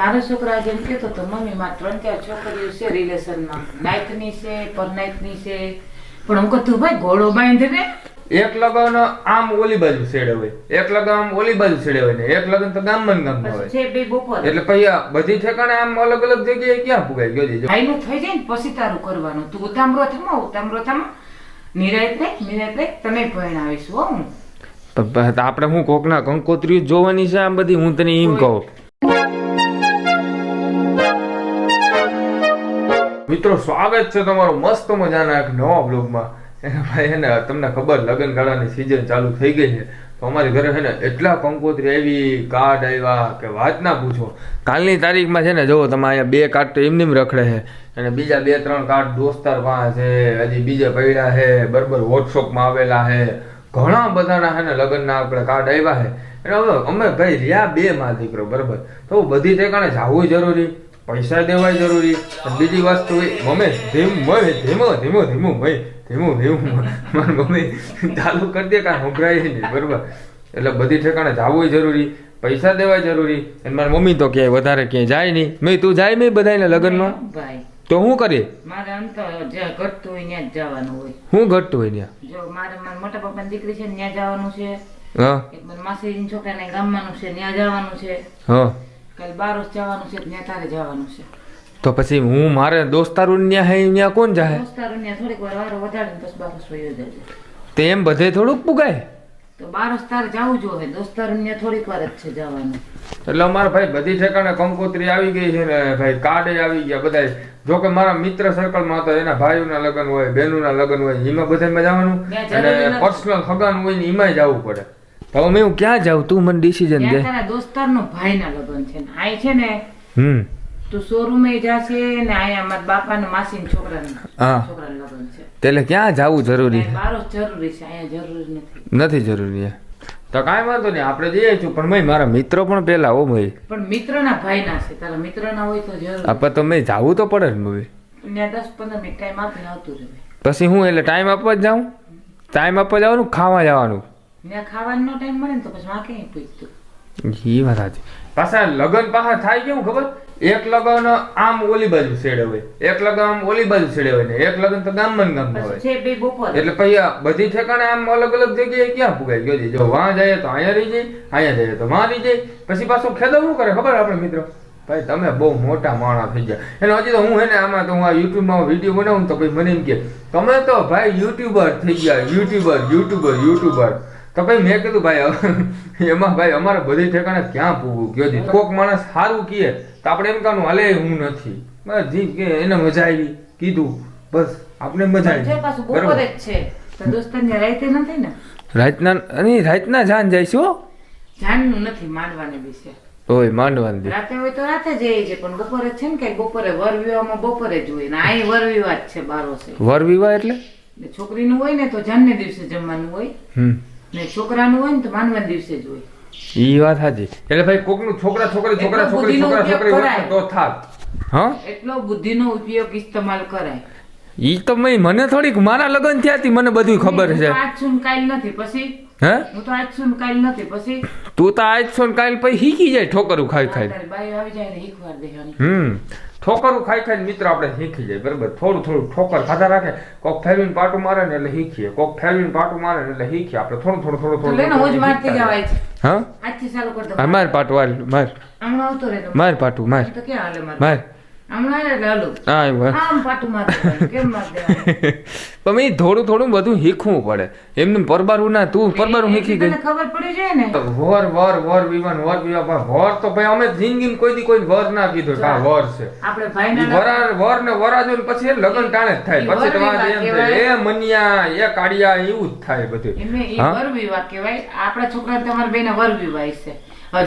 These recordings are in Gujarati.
મારો છોકરા જેમ કહેતો તો મમ્મી મારે ત્રણ ચાર છોકરીઓ છે રિલેશનમાં નાઇટની છે પરનાઇટની છે. પણ હું કહું ભાઈ ઘોડો બાંધ ને એક લગન આમ ઓલી બાજુ છેડે હોય. એક લગન આમ ઓલી બાજુ છેડે હોય ને એક લગન તો ગામમાં ને ગામમાં હોય. છે બે બપોર. એટલે પછી બધી ઠેકાણે આમ અલગ અલગ જગ્યાએ ક્યાં પુગાય ગયો જો ભાઈનું થઈ જાય ને પછી તારું કરવાનું. તું ઉતામરો થમો ઉતામરો થમો નિરાયત ને નિરાયત ને તને ભણાવીશું હો હું. તો આપણે હું કોકના કંકોત્રી જોવાની છે આમ બધી હું તને એમ કહું. મિત્રો, સ્વાગત છે તમારું મસ્ત મજાના એક નવા બ્લોગમાં ભાઈ, એને તમને ખબર લગ્ન ગાળાની સિઝન ચાલુ થઈ ગઈ છે. તો અમારી ઘરે છે ને એટલા કંકોત્રી આવી કાર્ડ આવ્યા કે વાત ના પૂછો. કાલની તારીખમાં છે ને, જુઓ, તમે અહીંયા બે કાર્ડ તો એમને એમ રખડે છે. અને બીજા બે, ત્રણ કાર્ડ દોસ્તાર પાસે છે. હજી બીજા પડ્યા છે, બરાબર વોટ્સઅપમાં આવેલા છે. ઘણા બધાના છે ને લગ્નના આપણે કાર્ડ આવ્યા છે. એટલે હવે અમે ભાઈ રહ્યા બે માં દીકરો, બરાબર. તો બધી ઠેકાણે જવું જરૂરી. પૈસા દેવાય જરૂરી બીજી વસ્તુ મમે ધીમ મય ધીમો ધીમો ધીમો મય ધીમો ધીમો મારી મમ્મી ચાલુ કરી દે કાંઈ સંભળાય નહીં બરાબર. એટલે બધી ઠેકાણે જવું જરૂરી પૈસા દેવાય જરૂરી અને મારી મમ્મી તો ક્યાંય વધારે ક્યાંય જાય નહીં. મેં તું જાય નહીં બધાને લગ્નમાં તો શું કરીએ? મારે આમ તો જ્યાં ઘટતું હોય ત્યાં જ જવાનું હોય. હું ઘટતું હોય ત્યાં જો મારે મોટા પપ્પાની દીકરી છે ત્યાં જવાનું છે. હા. માસીની છોકરાને ગામવાનું છે ત્યાં જવાનું છે. હા. કાલે બારોસ જવાનું છે ત્યાં તારે જવાનું છે. તો પછી હું મારે દોસ્તારું ન્યા હે ન્યા કોણ જાય દોસ્તારું ન્યા થોડીક વાર વારો વધારે પછી બારોસ વયો જાય તે એમ બધે થોડુંક પુગાય? તો બારોસ તારે જવું જોઈએ દોસ્તારું ન્યા થોડીક વાર જ છે જવાનું. એટલે અમારા ભાઈ બધી ઠેકાણે કંકોત્રી આવી ગઈ છે ને ભાઈ કાર્ડે આવી ગયા બધા જો કે મારા મિત્ર સર્કલમાં તો એના ભાઈઓના લગ્ન હોય બહેનોના લગ્ન હોય એમાં બધામાં જવાનું. અને પર્સનલ સગાનું હોય ને એમાંય જવું પડે. તો મેં હું ક્યાં જાઉં? તું મને ડિસિઝન દે. તારા દોસ્તારનો ભાઈના લગ્ન છે ને આય છે ને હમ. તું શોરૂમે જાશે ને આયા મારા બાપાના માસીના છોકરાના હા. છોકરાનું લગ્ન છે. એટલે ક્યાં જવું જરૂરી? બારોસ જરૂરી છે આયા જરૂરી નથી. નથી જરૂરી. તો કાંઈ વાંધો નહીં આપણે જઈએ છું પણ મેં મારા મિત્રો પણ પેલા હો ભાઈ. પણ મિત્રના ભાઈના છે તારા મિત્રના હોય તો જરૂર. આપણે તો મેં જવું તો પડે ને ભાઈ. ત્યાં દસ પંદર મિનિટ ટાઈમ આપીને આવતું રહે. પછી હું એટલે ટાઈમ આપવા જ જાઉં? ટાઈમ આપવા જવાનું ખાવા જવાનું. ત્યાં ખાવાનો ટાઈમ મળે ને તો પછી માં ક્યાંય પૂછતું. ઈ વાત સાચી. પાછા લગન પાછા થાય કેવું ખબર? એક લગન આમ ઓલી બાજુ છેડે હોય. એક લગન આમ ઓલી બાજુ છેડે હોય ને. એક લગન તો ગામમાં ગામમાં હોય. પછી છે બે બપોર એટલે પછી બધી ઠેકાણે આમ અલગ અલગ જગ્યાએ ક્યાં ફુગાઈ ગયો જો વાં જાય તો અહીંયા રહી જાય અહીંયા જાય તો વાં રહી જાય. પછી પાછું ખેદો શું કરે? ખબર આપણે મિત્રો? ભાઈ તમે બહુ મોટા માણસ થઈ ગયા. એને હજી તો હું હે ને આમાં તો હું આ યુટ્યુબમાં વીડિયો બનાવું તો ભાઈ મને એમ કે તમે તો ભાઈ યુટ્યુબર થઈ ગયા. YouTuber YouTuber YouTuber. તો ભાઈ મેં કીધું ભાઈ એમાં ભાઈ અમારે બધી ઠેકાણે ક્યાં પૂગવું કયો છે કોક માણસ સારું કીએ તો આપણે એમ કહેવાનું હાલે હું નથી. બસ જી કે એને મજા આવી કીધું બસ આપણે મજા આવી. બરોબર. છે. તો દોસ્તાર ને રાતે નથી ને? રાતના અને રાતના જાન જાય છો નથી માનવાને વિશે. ઓય માંડવાની દે. રાતે હોય તો રાતે જઈએ છે પણ બપોરે છે ને કઈ બપોરે વર વિવાહમાં બપોરે જ હોય ને વર વિવાહ છે બારો છે. વર વિવાહ એટલે છોકરીનું હોય ને તો જાનને દિવસે જમવાનું હોય. હમ. ને છોકરાનું હોય ને તો માનવાના દિવસે જ હોય. ઈ વાત સાચી. એટલે ભાઈ કોકનું છોકરા છોકરી છોકરા છોકરી છોકરા છોકરી ઉપયોગ હોય ને તો થાત. હા? એટલો બુદ્ધિનો ઉપયોગ ઇસ્તેમાલ કરાય. ઈ તો મને થોડીક મારા લગ્ન થયા હતી મને બધું ખબર છે. તો આજ છું ને કાલ નથી પછી હે? હું તો આજ છું ને કાલ નથી પછી તું તો આજ છો ને કાલ પછી શીખી જાય ઠોકરું ખાઈ ખાઈ. બાઈ આવી જાય ને શીખવાડ દેવાની. હમ. ઠોકરું ખાઈ ખાઈ મિત્ર આપણે શીખી જાય બરાબર? થોડું થોડું ઠોકર ખાધા રાખે કોક ફેરવીને પાટું મારે ને એટલે શીખીએ કોક ફેરવીને પાટું મારે ને એટલે શીખીએ આપણે થોડું થોડું થોડું થોડું લે હું જ મારતી જવાય. છે હા? આજથી ચાલુ કરી દો માર પાટું હાલ માર. આવતો રહે માર પાટું માર. તો હાલે મારે? માર. હમણાં હાલે એટલે હાલું હા આવ્યું, હા. આમ પાટું માર દેવાનું. કેમ માર દેવાનું? પણ થોડું થોડું બધું શીખવું પડે. એમને પરબારું ના તું પરબારું શીખી ગઈ. ખબર પડી જાય ને? વર વર વર વિવાન વર વિવાહ પણ વર તો ભાઈ અમે જિંદગીમાં કોઈ દી કોઈ વર ના કીધું કે વર છે. આપણે ઈ વરાર વર ને વરાજો ને પછી લગ્ન ટાણે જ થાય. પછી તમારે એમ થાય. એ મનિયા એ કાળિયા એવું જ થાય બધું. એમને? વર વિવાહ કહેવાય. આપણા છોકરા તમારા બેને વર વિવાહ છે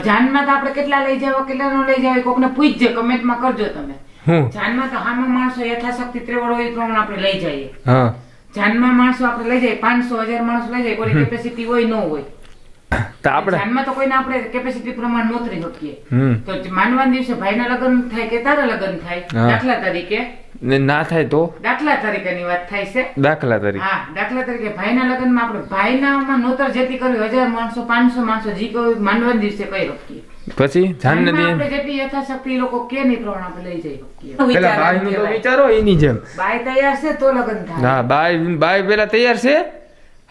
જાનમાં તો આપણે કેટલા લઈ જાવ કેટલા નો લઈ જાવ કોકને પૂછજે કમેન્ટમાં કરજો તમે. જાનમાં તો હામાં માણસો યથાશક્તિ ત્રેવડ હોય એ પ્રમાણે આપણે લઈ જઈએ. હા. જાનમાં માણસો આપણે લઈ જઈએ પાંચસો હજાર માણસો લઈ જાય કોઈ કેપેસિટી હોય ન હોય. તો આપણે જાનમાં તો કોઈને આપણે કેપેસિટી પ્રમાણે નોતરી શકીએ. તો માનવા દિવસે ભાઈના લગ્ન થાય કે તારા લગ્ન થાય? દાખલા તરીકે. ને ના થાય તો? દાખલા તરીકેની વાત થાય છે. દાખલા તરીકે. હા દાખલા તરીકે ભાઈના લગ્નમાં આપણે ભાઈનામાં નોતર જેથી કરવી હજાર માણસો પાંચસો માણસો જી કોઈ માનવા દિવસે કહી શકીએ પછી જાનનદી આપણે જેટલી યથાશક્તિ લોકો કે નહીં પ્રમાણે આપણે લઈ જઈ શકીએ. પેલા બાઈ નું તો વિચારો એની જેમ. બાઈ તૈયાર છે તો લગન થાય. હા બાઈ બાઈ પેલા તૈયાર છે?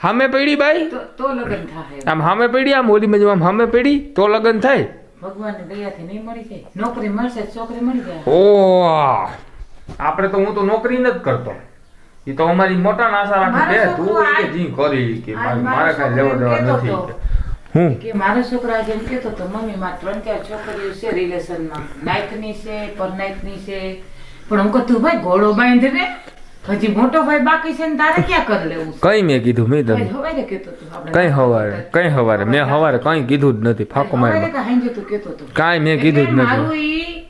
હામે પડી બાઈ? તો લગન થાય આમ હામે પડી આમ ઓલી બાજુ આમ હામે પડી તો લગ્ન થાય? ભગવાનની દયાથી નહીં મળી જાય. નોકરી મળશે છોકરી મળી જાય. ઓ આપણે તો હું તો નોકરી નથી કરતો. એ તો અમારી મોટા આશા રાખે કે તું કે જી કરી કે મારે કાંઈ લેવા દેવા નથી. કે મારો છોકરા જેમ કેતો તો મમ્મી મારે ત્રણ ચાર છોકરીઓ છે રિલેશનમાં નાઈટની છે પરનાઈટની છે. પણ હું કહું ભાઈ ઘોડો બાંધ ને હજી મોટો ભાઈ બાકી છે ને તારે ક્યાં કરી લેવું કઈ મેં કીધું મેં ભાઈ હવારે કેતો કઈ હવારે? કઈ હવારે? મેં હવારે કઈ કીધું જ નથી ફાકો મારી હાંજે તું કહેતો હતો. કાંઈ મેં કીધું જ નથી. મારું ઈ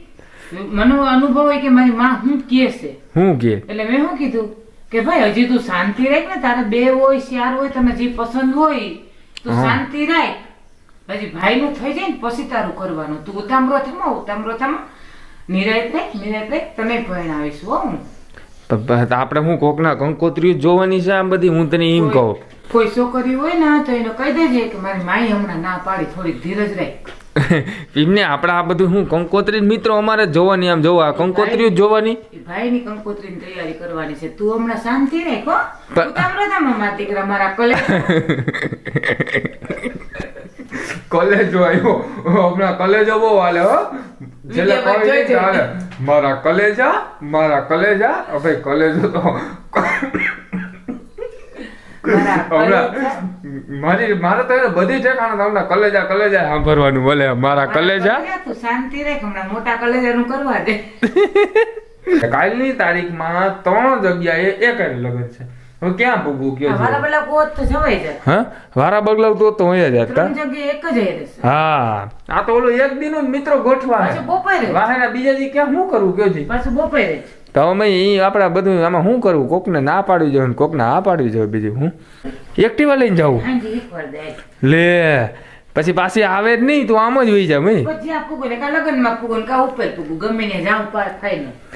મને અનુભવ હોય કે મારી માં હું કે છે? હું કે? એટલે મેં શું કીધું? કે ભાઈ હજી તું શાંતિ રાખ ને તારે બે હોય ચાર હોય તને જે પસંદ હોય તું શાંતિ રાખ પછી ભાઈ નું થઈ જાય ને પછી તારું કરવાનું. તું ઉતામરો થમો ઉતામરો થમો નિરાયત રાખ નિરાયત રાખ તને ભણાવીશું હો હું. આપણે હું કોકના કંકોત્રીઓ જ જોવાની છે આમ બધી? હું તને એમ કહું. કોઈ છોકરી હોય ને તો એને કહી દેજે કે મારી માઈ હમણાં ના પાડી થોડીક ધીરજ રાખ. એમને આપણે આ બધું હું કંકોત્રી મિત્રો અમારે જોવાની આમ જોવા કંકોત્રીઓ જ જોવાની? ભાઈની કંકોત્રીની તૈયારી કરવાની છે. તું હમણાં શાંતિ રાખ હો. ઉતામરો દીકરા મારા કોલેજ. કોલેજ આવ્યો હમણાં કોલેજો બહુ હાલે હો. છેલ્લે કોલેજ. હાલે મારા કલેજા મારા કલેજા. હવે કલેજો તો મારા હમણાં. મારી મારે તો બધી ઠેકાણે હમણાં કલેજા કલેજા સાંભળવાનું બોલે મારા કલેજા? તું શાંતિ રાખ હમણાં મોટા કલેજાનું કરવા દે. કાલની તારીખમાં ત્રણ જગ્યાએ એક જ લગન છે. હવે ક્યાં ભૂગું કયો છે પેલા કોત તો જવાય જાય હા? વારા બગલાવ તો તો હોય જ હતા ત્રણ જગ્યાએ એક જ રહેશે હા. આ તો ઓલું એક દિન મિત્રો ગોઠવા પાછું બપોરે. વાહેના બીજા દી ક્યાં શું કરવું કયો જી? પાછું બપોરે તો અમે એ આપણા બધું આમાં શું કરવું? કોકને ના પાડવી જોઈએ કોકને આ પાડવી જોઈએ બીજું હું? એક્ટિવા લઈને દે. લે પછી પાછી આવે જ નહીં તું આમ જ વહી જાય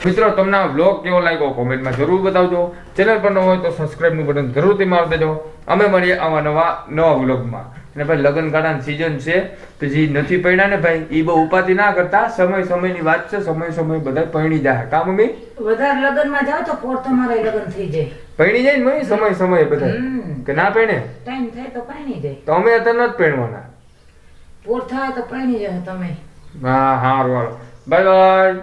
મિત્રો તમને બ્લોગ કેવો લાગ્યો? કોમેન્ટમાં જરૂર બતાવજો. ચેનલ પર ન હોય તો સબસ્ક્રાઇબનું બટન જરૂરથી મારી દેજો. અમે મળીએ આવા નવા નવા વ્લોગમાં અને ભાઈ લગ્ન ગાળાની સિઝન છે તો જે નથી પડ્યા ને ભાઈ એ બહુ ઉપાધિ ના કરતા સમય સમયની વાત છે સમય સમય બધા પરણી જાય. કા મમ્મી? વધારે લગ્નમાં જાવ તો પોર તમારે લગ્ન થઈ જાય. પરણી જાય ને મમ્મી? સમય સમય બધા. કે ના પરણે ટાઈમ થાય તો પાણી જાય. તો અમે અત્યારે નથી પરણવાના પોર થાય તો પાણી જાય તમે. હા હા વાળો બાય બાય.